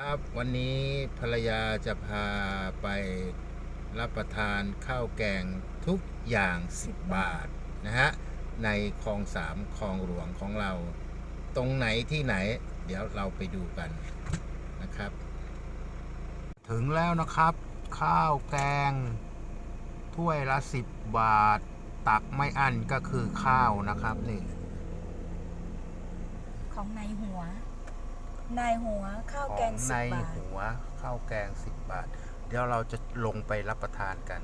ครับวันนี้ภรรยาจะพาไปรับประทานข้าวแกงทุกอย่าง 10 บาทนะฮะในคลองสามคลองหลวงของเรา ตรงไหนที่ไหน เดี๋ยวเราไปดูกันนะครับ ถึงแล้วนะครับ ข้าวแกง ถ้วยละ 10 บาท ตักไม่อั้นก็คือข้าวนะครับนี่ของในหัว นายหัวข้าวขแกองงสิในบบาท หัวข้าวแกง10บาท เดี๋ยวเราจะลงไปรับประทานกัน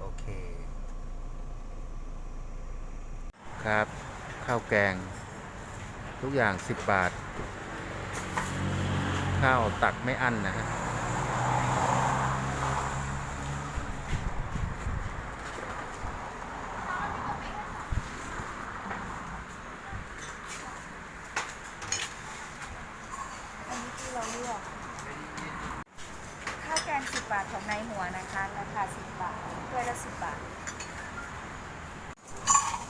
โอเค ครับ ข้าวแกง ทุกอย่าง10บาท ข้าวตักไม่อั้นนะฮะ อันนี้ที่เราเลือก ข้าวแกงสิบบาท ของนายหัวนะคะราคาสิบบาทถ้วยละสิบบาท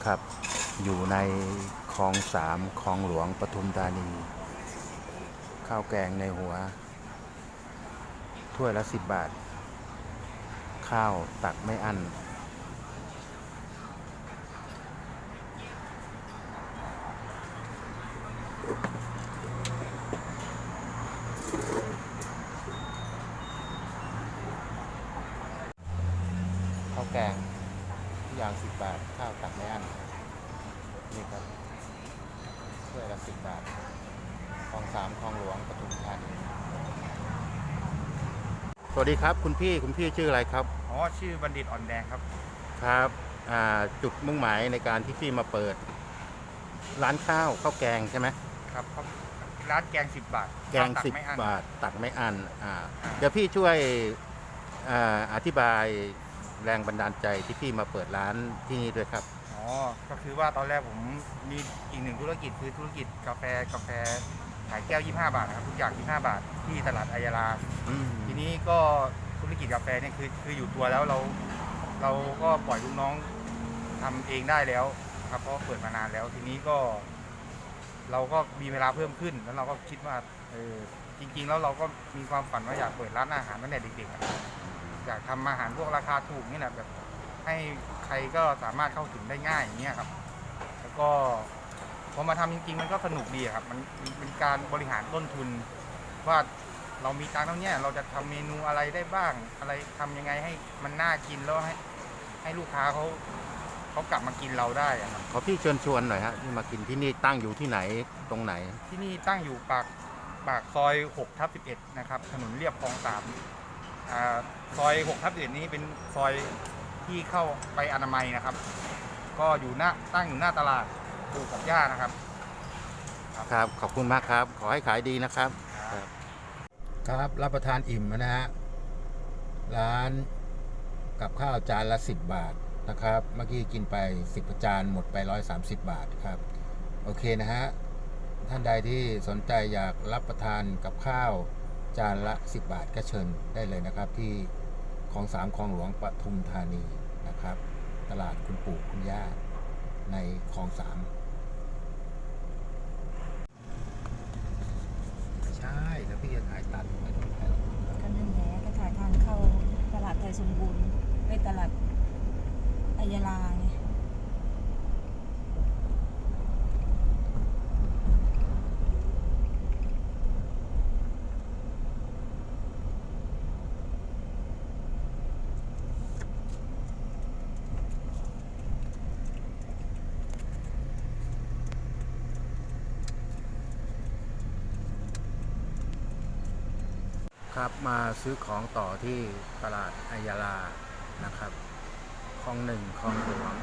ครับ อยู่ในคลองสามคลองหลวงปทุมธานี ข้าวแกงในหัว ถ้วยละ10บาท ข้าวตักไม่อั้น ข้าวแกงทุกอย่างสิบบาท ข้าวตักไม่อั้นนี่ครับถ้วยละสิบบาทคลองสามคลองหลวงปทุมธานีสวัสดีครับ คุณพี่คุณพี่ชื่ออะไรครับ อ๋อ ชื่อบัณฑิตอ่อนแดงครับ ครับอ่าจุดมุ่งหมายในการที่พี่มาเปิด ร้านข้าวข้าวแกงใช่ไหมครับครับร้านแกงสิบบาท แกงตัสิบไม่อั้นบาท ตักไม่อั้นอ่าอ่าเดี๋ยวพี่ช่วยอ่าอธิบาย แรงบันดาลใจที่พี่มาเปิดร้านที่นี่ด้วยครับ อ๋อ ก็คือว่าตอนแรกผมมีอีกหนึ่งธุรกิจคือธุรกิจกาแฟกาแฟขายแก้ว 25 บาทนะครับทุกอย่าง 25 บาทที่ตลาดอายาลา อืมทีนี้ก็ธุรกิจกาแฟเนี่ยคือคืออยู่ตัวแล้วเราเราก็ปล่อยลูกน้องทำเองได้แล้วนะครับเพราะเปิดมานานแล้วทีนี้ก็ เราก็มีเวลาเพิ่มขึ้น แล้วเราก็คิดว่าเออจริง ๆ แล้วเราก็มีความฝันว่าอยากเปิดร้านอาหารตั้งแต่เด็กๆอะ อยากทำอาหารพวกราคาถูกนี่แหละแบบให้ใครก็สามารถเข้าถึงได้ง่ายอย่างเงี้ยครับ แล้วก็พอมาทำจริงๆมันก็สนุกดีอะครับมันมันเป็นการบริหารต้นทุน ว่าเรามีตังค์เท่าเนี้ยเราจะทำเมนูอะไรได้บ้าง อะไรทำยังไงให้มันน่ากินแล้วให้ ให้ลูกค้าเขาเขากลับมากินเราได้อะครับขอพี่เชิญชวนหน่อยฮะที่มากินที่นี่ตั้งอยู่ที่ไหนตรงไหน ที่นี่ตั้งอยู่ปากปากซอย6ทับ11นะครับถนนเรียบคลองสามอ่า ซอย6ทับ11นี้เป็นซอยที่เข้าไปอนามัยนะครับ ก็อยู่หน้าตั้งอยู่หน้าตลาดปลูกกับย่านะครับ ครับ ขอบคุณมากครับ ขอให้ขายดีนะครับ ครับรับประทานอิ่มนะฮะร้านกับข้าวจานละ10 บาทนะครับ เมื่อกี้กินไป 10จานหมดไป 130 บาทครับ โอเคนะฮะ ท่านใดที่สนใจอยากรับประทานกับข้าว จานละ 10 บาทก็เชิญได้เลยนะครับ ที่คลองสามคลองหลวงปทุมธานีนะครับ ตลาดคุณปู่คุณย่าในคลองสามใช่แล้วพี่จะถ่ายตัดไม่ต้องถ่ายหรอกก็นั่นแหละก็ถ่ายทางเข้าตลาดไทยสมบูรณ์ไปตลาดอายาลาไง ครับมาซื้อของต่อที่ตลาดอายาลานะครับคลองหนึ่งคลองหลวง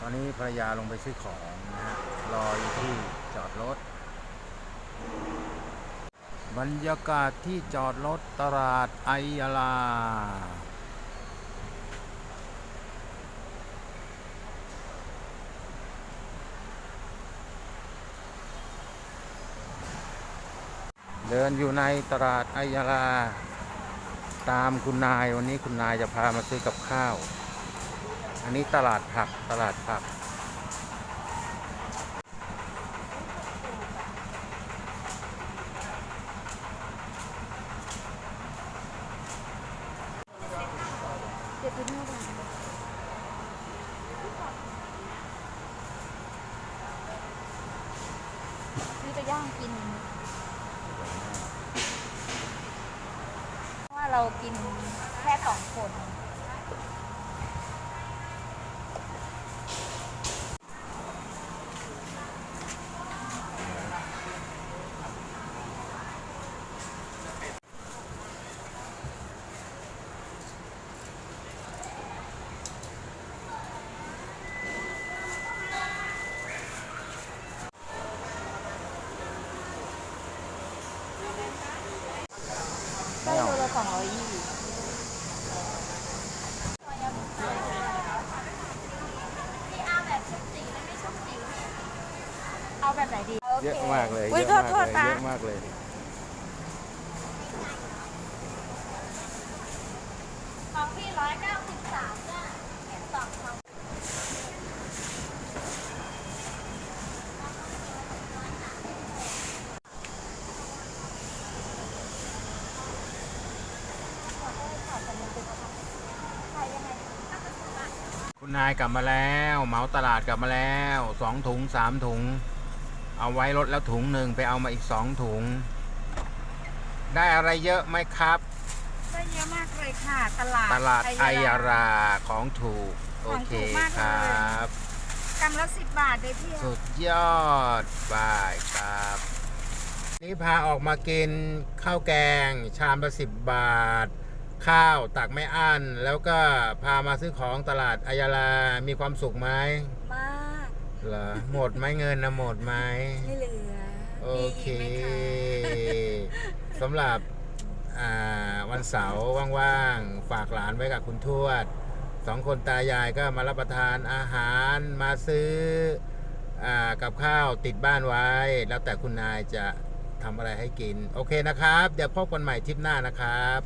ตอนนี้ภรรยาลงไปซื้อของนะฮะรออยู่ที่จอดรถ บรรยากาศที่จอดรถตลาดอายาลา เดินอยู่ในตลาดอายาลา ตามคุณนายวันนี้คุณนายจะพามาซื้อกับข้าว อันนี้ตลาดผักตลาดผัก ซื้อไปย่างกิน เรากินแค่สองคน ได้โลละสองร้อยยี่ เอาแบบไหนดีเยอะมากเลยอุ้ยเยโทอะษมากโทเลยเยษนะอะมากเลยของพี่ร้อยเก้าสิบสามจ้ะเห็นสองเขาคุณนายกลับมาแล้ว เหมาตลาดกลับมาแล้วสองถุงสามถุง เอาไว้รถแล้วถุงหนึ่งไปเอามาอีกสองถุง ได้อะไรเยอะไหมครับ ได้เยอะมากเลยค่ะ ตลาดตลาดไอไยาราของถูก โอของเคถูกมากคเลยรับกำละสิบบาทเลยพี่สุดยอดบายครับ นี่พาออกมากินข้าวแกง ชามละสิบบาท ข้าวตักไม่อั้นแล้วก็พามาซื้อของตลาดอายาลามีความสุขไหมมาก เหรอหมดไหมเงินนะหมดไหมไม่เหลือโอเคมีอีกไหมคะสำหรับอ่าวันเสาร์ว่างๆ ฝากหลานไว้กับคุณทวดสองคนตายายก็มารับประทานอาหารมาซื้ออากับข้าวติดบ้านไว้ แล้วแต่คุณนายจะทำอะไรให้กิน โอเคนะครับ เดี๋ยวพบกันใหม่ทริปหน้านะครับ